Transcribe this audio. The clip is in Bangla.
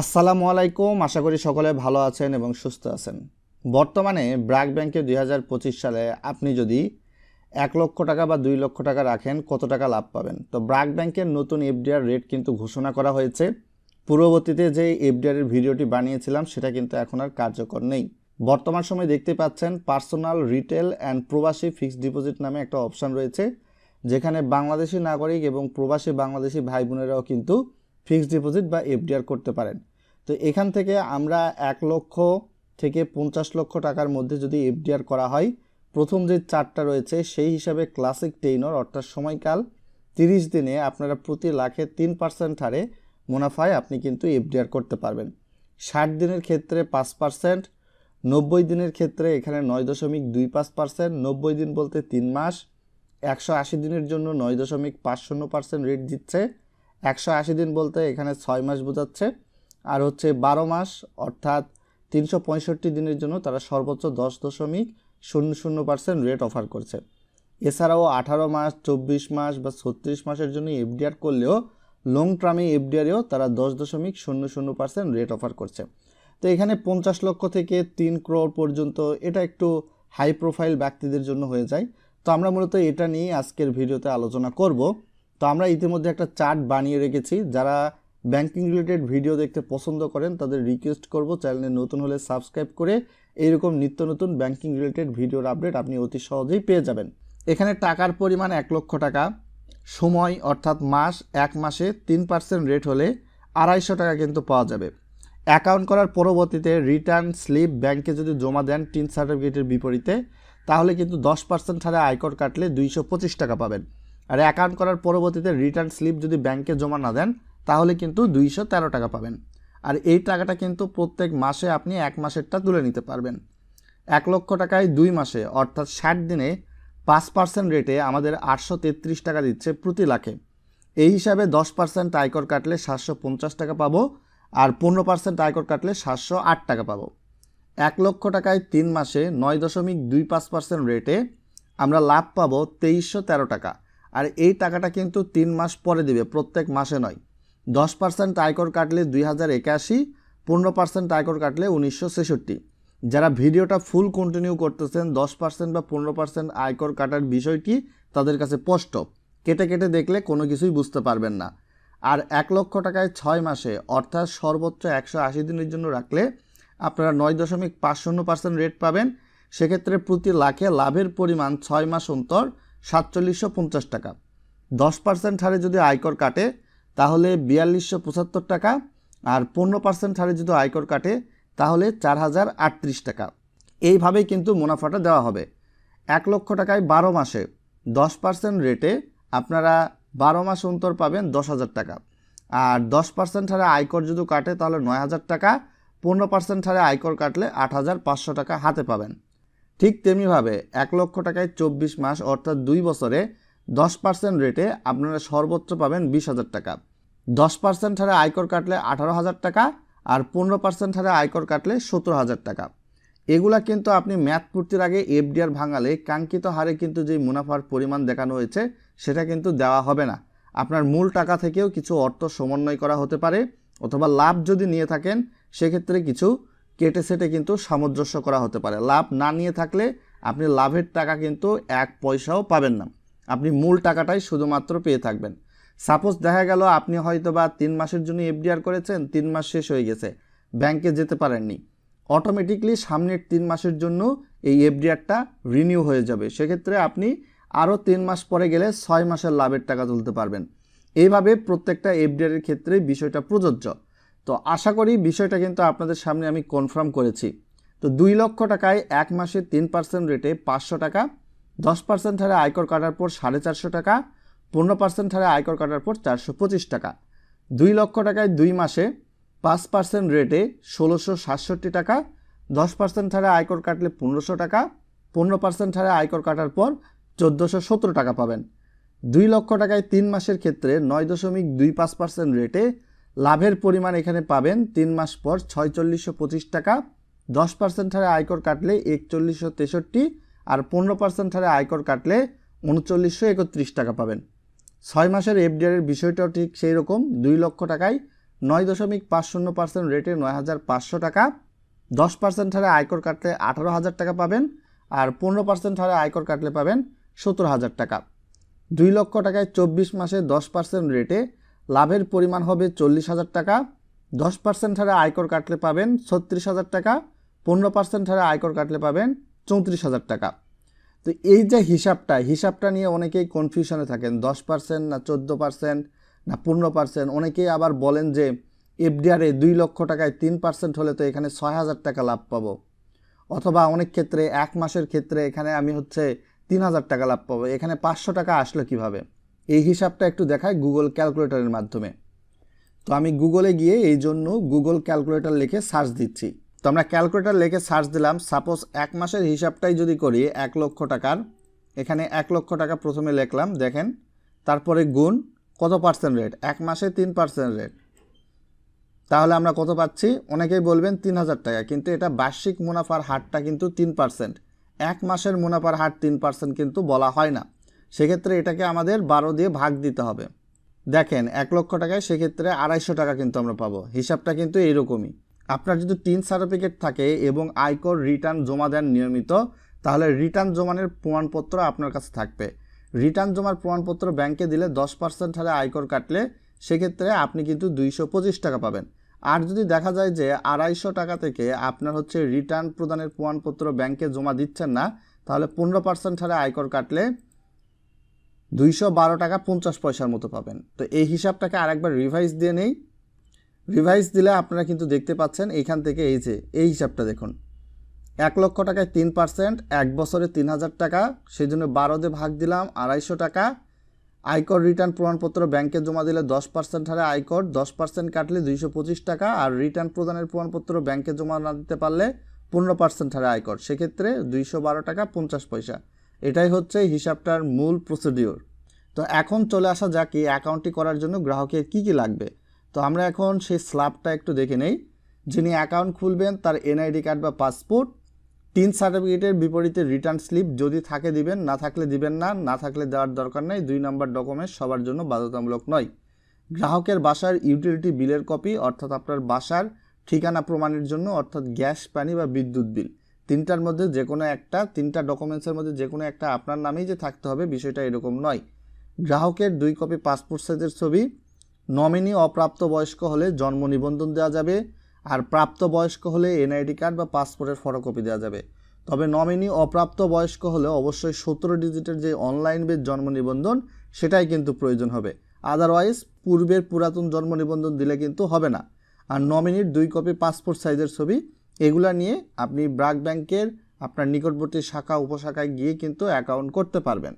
আসসালামু আলাইকুম, আশা করি সকলে ভালো আছেন এবং সুস্থ আছেন। বর্তমানে ব্র্যাক ব্যাংকে দুই হাজার পঁচিশ সালে আপনি যদি এক লক্ষ টাকা বা দুই লক্ষ টাকা রাখেন, কত টাকা লাভ পাবেন? তো ব্র্যাক ব্যাংকের নতুন এফডিআর রেট কিন্তু ঘোষণা করা হয়েছে। পূর্ববর্তীতে যে এফডিআর এর ভিডিওটি বানিয়েছিলাম, সেটা কিন্তু এখন আর কার্যকর নেই। বর্তমান সময়ে দেখতে পাচ্ছেন, পার্সোনাল রিটেল অ্যান্ড প্রবাসী ফিক্সড ডিপোজিট নামে একটা অপশন রয়েছে, যেখানে বাংলাদেশি নাগরিক এবং প্রবাসী বাংলাদেশি ভাই বোনেরাও কিন্তু ফিক্সড ডিপোজিট বা এফডিআর করতে পারেন। তো এখান থেকে আমরা এক লক্ষ থেকে পঞ্চাশ লক্ষ টাকার মধ্যে যদি এফডিআর করা হয়, প্রথম যে চারটা রয়েছে সেই হিসাবে ক্লাসিক টেইনর অর্থাৎ সময়কাল, তিরিশ দিনে আপনারা প্রতি লাখে তিন পার্সেন্ট হারে মুনাফায় আপনি কিন্তু এফডিআর করতে পারবেন। ষাট দিনের ক্ষেত্রে পাঁচ পার্সেন্ট, নব্বই দিনের ক্ষেত্রে এখানে নয় দশমিক দুই পাঁচ পার্সেন্ট, নব্বই দিন বলতে তিন মাস, একশো আশি দিনের জন্য নয় দশমিক পাঁচ শূন্য পার্সেন্ট রেট দিচ্ছে। একশো আশি দিন বলতে এখানে ছয় মাস বোঝাচ্ছে। আর হচ্ছে বারো মাস, অর্থাৎ তিনশো পঁয়ষট্টি দিনের জন্য তারা সর্বোচ্চ দশ দশমিক শূন্য শূন্য পার্সেন্ট রেট অফার করছে। এছাড়াও আঠারো মাস, চব্বিশ মাস বা ছত্রিশ মাসের জন্য এফডিআর করলেও লং টার্মে এফডিআরেও তারা দশ দশমিক শূন্য শূন্য পার্সেন্ট রেট অফার করছে। তো এখানে পঞ্চাশ লক্ষ থেকে তিন ক্রোড় পর্যন্ত এটা একটু হাই প্রোফাইল ব্যক্তিদের জন্য হয়ে যায়। তো আমরা মূলত এটা নিয়ে আজকের ভিডিওতে আলোচনা করব। তো আমরা ইতিমধ্যে একটা চার্ট বানিয়ে রেখেছি। যারা ব্যাংকিং রিলেটেড ভিডিও দেখতে পছন্দ করেন, তাদের রিকোয়েস্ট করব চ্যানেলে নতুন হলে সাবস্ক্রাইব করে এইরকম নিত্য নতুন ব্যাংকিং রিলেটেড ভিডিওর আপডেট আপনি অতি সহজেই পেয়ে যাবেন। এখানে টাকার পরিমাণ এক লক্ষ টাকা, সময় অর্থাৎ মাস, এক মাসে তিন পার্সেন্ট রেট হলে আড়াইশো টাকা কিন্তু পাওয়া যাবে। অ্যাকাউন্ট করার পরবর্তীতে রিটার্ন স্লিপ ব্যাংকে যদি জমা দেন টিন সার্টিফিকেটের বিপরীতে, তাহলে কিন্তু দশ পার্সেন্ট হারে আয়কর কাটলে দুইশো পঁচিশ টাকা পাবেন। আর অ্যাকাউন্ট করার পরবর্তীতে রিটার্ন স্লিপ যদি ব্যাংকে জমা না দেন, তাহলে কিন্তু দুইশো তেরো টাকা পাবেন। আর এই টাকাটা কিন্তু প্রত্যেক মাসে আপনি এক মাসেরটা তুলে নিতে পারবেন। এক লক্ষ টাকায় দুই মাসে, অর্থাৎ ষাট দিনে পাঁচ পার্সেন্ট রেটে আমাদের আটশো তেত্রিশ টাকা দিচ্ছে প্রতি লাখে। এই হিসাবে দশ পার্সেন্ট আয়কর কাটলে সাতশো পঞ্চাশ টাকা পাবো আর পনেরো পার্সেন্ট আয়কর কাটলে সাতশো আট টাকা পাবো। এক লক্ষ টাকায় তিন মাসে নয় দশমিক দুই পাঁচ পার্সেন্ট রেটে আমরা লাভ পাবো তেইশশো তেরো টাকা। আর এই টাকাটা কিন্তু তিন মাস পরে দিবে, প্রত্যেক মাসে নয়। দশ পার্সেন্ট আয়কর কাটলে দুই হাজার একাশি, পনেরো পার্সেন্ট আয়কর কাটলে উনিশশো ছেষট্টি। যারা ভিডিওটা ফুল কন্টিনিউ করতেছেন, দশ পার্সেন্ট বা পনেরো পার্সেন্ট আয়কর কাটার বিষয়টি তাদের কাছে স্পষ্ট। কেটে কেটে দেখলে কোনো কিছুই বুঝতে পারবেন না। আর এক লক্ষ টাকায় ছয় মাসে, অর্থাৎ সর্বোচ্চ একশো আশি দিনের জন্য রাখলে আপনারা নয় দশমিক পাঁচ শূন্য পার্সেন্ট রেট পাবেন। সেক্ষেত্রে প্রতি লাখে লাভের পরিমাণ ছয় মাস অন্তর সাতচল্লিশশো পঞ্চাশ টাকা। দশ পার্সেন্ট হারে যদি আয়কর কাটে, তাহলে বিয়াল্লিশশো পঁচাত্তর টাকা আর পনেরো পার্সেন্ট হারে যদি আয়কর কাটে, তাহলে চার হাজার আটত্রিশ টাকা। এইভাবেই কিন্তু মুনাফাটা দেওয়া হবে। এক লক্ষ টাকায় বারো মাসে দশ পার্সেন্ট রেটে আপনারা বারো মাস অন্তর পাবেন দশ হাজার টাকা। আর দশ পার্সেন্ট হারে আয়কর যদি কাটে, তাহলে নয় হাজার টাকা। পনেরো পার্সেন্ট হারে আয়কর কাটলে আট হাজার পাঁচশো টাকা হাতে পাবেন। ঠিক তেমনিভাবে এক লক্ষ টাকায় চব্বিশ মাস অর্থাৎ দুই বছরে দশ পার্সেন্ট রেটে আপনারা সর্বোচ্চ পাবেন বিশ হাজার টাকা। দশ পার্সেন্ট হারে আয়কর কাটলে আঠারো হাজার টাকা আর পনেরো পার্সেন্ট হারে আয়কর কাটলে সতেরো হাজার টাকা। এগুলা কিন্তু আপনি ম্যাথ পূর্তির আগে এফডিআর ভাঙালে কাঙ্ক্ষিত হারে কিন্তু যে মুনাফার পরিমাণ দেখানো হয়েছে, সেটা কিন্তু দেওয়া হবে না। আপনার মূল টাকা থেকেও কিছু অর্থ সমন্বয় করা হতে পারে অথবা লাভ যদি নিয়ে থাকেন, সেক্ষেত্রে কিছু কেটে সেটে কিন্তু সামঞ্জস্য করা হতে পারে। লাভ না নিয়ে থাকলে আপনি লাভের টাকা কিন্তু এক পয়সাও পাবেন না। আপনি মূল টাকাটাই শুধুমাত্র পেয়ে থাকবেন। সাপোজ দেখা গেল আপনি হয়তো বা তিন মাসের জন্য এফডিআর করেছেন, তিন মাস শেষ হয়ে গেছে, ব্যাংকে যেতে পারেননি। অটোমেটিকলি সামনের তিন মাসের জন্য এই এফডিআরটা রিনিউ হয়ে যাবে। সেক্ষেত্রে আপনি আরও তিন মাস পরে গেলে ছয় মাসের লাভের টাকা তুলতে পারবেন। এইভাবে প্রত্যেকটা এফডিআরের ক্ষেত্রে বিষয়টা প্রযোজ্য। তো আশা করি বিষয়টা কিন্তু আপনাদের সামনে আমি কনফার্ম করেছি। তো দুই লক্ষ টাকায় এক মাসে তিন পার্সেন্ট রেটে পাঁচশো টাকা, দশ পার্সেন্ট হারে আয়কর কাটার পর সাড়ে চারশো টাকা, পনেরো পার্সেন্ট হারে আয়কর কাটার পর চারশো পঁচিশ টাকা। দুই লক্ষ টাকায় দুই মাসে পাঁচ পার্সেন্ট রেটে ষোলোশো সাতষট্টি টাকা, দশ পার্সেন্ট হারে আয়কর কাটলে পনেরোশো টাকা, পনেরো পার্সেন্ট হারে আয়কর কাটার পর চোদ্দোশো সতেরো টাকা পাবেন। দুই লক্ষ টাকায় তিন মাসের ক্ষেত্রে নয় দশমিক দুই পাঁচ পার্সেন্ট রেটে লাভের পরিমাণ এখানে পাবেন তিন মাস পর ছয়চল্লিশশো পঁচিশ টাকা। দশ পার্সেন্ট হারে আয়কর কাটলে একচল্লিশশো তেষট্টি আর পনেরো পার্সেন্ট হারে আয়কর কাটলে উনচল্লিশশো একত্রিশ টাকা পাবেন। ছয় মাসের এফডিআরের বিষয়টাও ঠিক সেই রকম, দুই লক্ষ টাকায় নয় দশমিক পাঁচ শূন্য পার্সেন্ট রেটে নয় হাজার পাঁচশো টাকা। দশ পার্সেন্ট হারে আয়কর কাটলে আঠারো হাজার টাকা পাবেন আর পনেরো পার্সেন্ট হারে আয়কর কাটলে পাবেন সত্তর হাজার টাকা। দুই লক্ষ টাকায় চব্বিশ মাসে দশ পার্সেন্ট রেটে লাভের পরিমাণ হবে চল্লিশ হাজার টাকা। দশ পার্সেন্ট হারে আয়কর কাটলে পাবেন ছত্রিশ হাজার টাকা, পনেরো পার্সেন্ট হারে আয়কর কাটলে পাবেন চৌত্রিশ হাজার টাকা। তো এই যে হিসাবটা হিসাবটা নিয়ে অনেকেই কনফিউশনে থাকেন। দশ পার্সেন্ট না চোদ্দ পার্সেন্ট না পনেরো পার্সেন্ট অনেকেই আবার বলেন যে, এফডিআরে দুই লক্ষ টাকায় তিন পার্সেন্ট হলে তো এখানে ছয় হাজার টাকা লাভ পাবো। অথবা অনেক ক্ষেত্রে এক মাসের ক্ষেত্রে এখানে আমি হচ্ছে তিন হাজার টাকা লাভ পাবো। এখানে পাঁচশো টাকা আসলো কীভাবে? এই হিসাবটা একটু দেখায় গুগল ক্যালকুলেটরের মাধ্যমে। তো আমি গুগলে গিয়ে এই জন্য গুগল ক্যালকুলেটর লিখে সার্চ দিচ্ছি। তো আমরা ক্যালকুলেটর লিখে সার্চ দিলাম। সাপোজ এক মাসের হিসাবটাই যদি করি, এক লক্ষ টাকার, এখানে এক লক্ষ টাকা প্রথমে লিখলাম, দেখেন, তারপরে গুণ কত পার্সেন্ট রেট এক মাসে তিন পার্সেন্ট রেট তাহলে আমরা কত পাচ্ছি? অনেকেই বলবেন তিন হাজার টাকা, কিন্তু এটা বার্ষিক মুনাফার হারটা কিন্তু তিন পার্সেন্ট এক মাসের মুনাফার হার তিন পার্সেন্ট কিন্তু বলা হয় না। সেক্ষেত্রে এটাকে আমাদের বারো দিয়ে ভাগ দিতে হবে। দেখেন, এক লক্ষ টাকায় সেক্ষেত্রে আড়াইশো টাকা কিন্তু আমরা পাবো। হিসাবটা কিন্তু এইরকমই। আপনার যদি তিন সার্টিফিকেট থাকে এবং আয়কর রিটার্ন জমা দেন নিয়মিত, তাহলে রিটার্ন জমানের প্রমাণপত্র আপনার কাছে থাকবে। রিটার্ন জমার প্রমাণপত্র ব্যাংকে দিলে দশ পার্সেন্ট হারে আয়কর কাটলে সেক্ষেত্রে আপনি কিন্তু দুইশো পঁচিশ টাকা পাবেন। আর যদি দেখা যায় যে আড়াইশো টাকা থেকে আপনার হচ্ছে রিটার্ন প্রদানের প্রমাণপত্র ব্যাংকে জমা দিচ্ছেন না, তাহলে পনেরো পার্সেন্ট হারে আয়কর কাটলে দুইশো বারো টাকা পঞ্চাশ পয়সার মতো পাবেন। তো এই হিসাবটাকে আরেকবার রিভাইজ দিয়ে নেই। রিভাইজ দিলে আপনারা কিন্তু দেখতে পাচ্ছেন এইখান থেকে এই যে, এই হিসাবটা দেখুন। এক লক্ষ টাকায় তিন পার্সেন্ট, এক বছরে তিন হাজার টাকা সেই জন্য বারোতে ভাগ দিলাম আড়াইশো টাকা। আয়কর রিটার্ন প্রমাণপত্র ব্যাংকে জমা দিলে দশ পার্সেন্ট হারে আয়কর দশ পার্সেন্ট কাটলে দুইশো পঁচিশ টাকা আর রিটার্ন প্রদানের প্রমাণপত্র ব্যাংকে জমা না দিতে পারলে পনেরো পার্সেন্ট হারে আয়কর সেক্ষেত্রে দুইশো বারো টাকা পঞ্চাশ পয়সা। এটাই হচ্ছে হিসাবটার মূল প্রসিডিওর তো এখন চলে আসা যাক এই অ্যাকাউন্টটি করার জন্য গ্রাহকের কী কী লাগবে। তো আমরা এখন সেই স্ল্যাবটা একটু দেখে নেই। যিনি অ্যাকাউন্ট খুলবেন তার এনআইডি কার্ড বা পাসপোর্ট তিন সার্টিফিকেটের বিপরীতে রিটার্ন স্লিপ যদি থাকে দিবেন, না থাকলে দিবেন না না থাকলে দেওয়ার দরকার নেই, দুই নম্বর ডকুমেন্ট সবার জন্য বাধ্যতামূলক নয়। গ্রাহকের বাসার ইউটিলিটি বিলের কপি অর্থাৎ আপনার বাসার ঠিকানা প্রমাণের জন্য, অর্থাৎ গ্যাস, পানি বা বিদ্যুৎ বিল তিনটার মধ্যে যে কোনো একটা, তিনটা ডকুমেন্টসের মধ্যে যে কোনো একটা আপনার নামেই যে থাকতে হবে, বিষয়টা এরকম নয়। গ্রাহকের দুই কপি পাসপোর্ট সাইজের ছবি নমিনি অপ্রাপ্ত বয়স্ক হলে জন্ম নিবন্ধন দেওয়া যাবে, আর প্রাপ্তবয়স্ক হলে এনআইডি কার্ড বা পাসপোর্টের ফটোকপি দেওয়া যাবে। তবে নমিনি অপ্রাপ্ত বয়স্ক হলে অবশ্যই সতেরো ডিজিটের যে অনলাইন বেস জন্ম নিবন্ধন, সেটাই কিন্তু প্রয়োজন হবে। আদারওয়াইজ পূর্বের পুরাতন জন্ম নিবন্ধন দিলে কিন্তু হবে না। আর নমিনির দুই কপি পাসপোর্ট সাইজের ছবি এগুলা নিয়ে আপনি ব্রাক ব্যাংকের আপনার নিকটবর্তী শাখা উপশাখায় গিয়ে কিন্তু অ্যাকাউন্ট করতে পারবেন।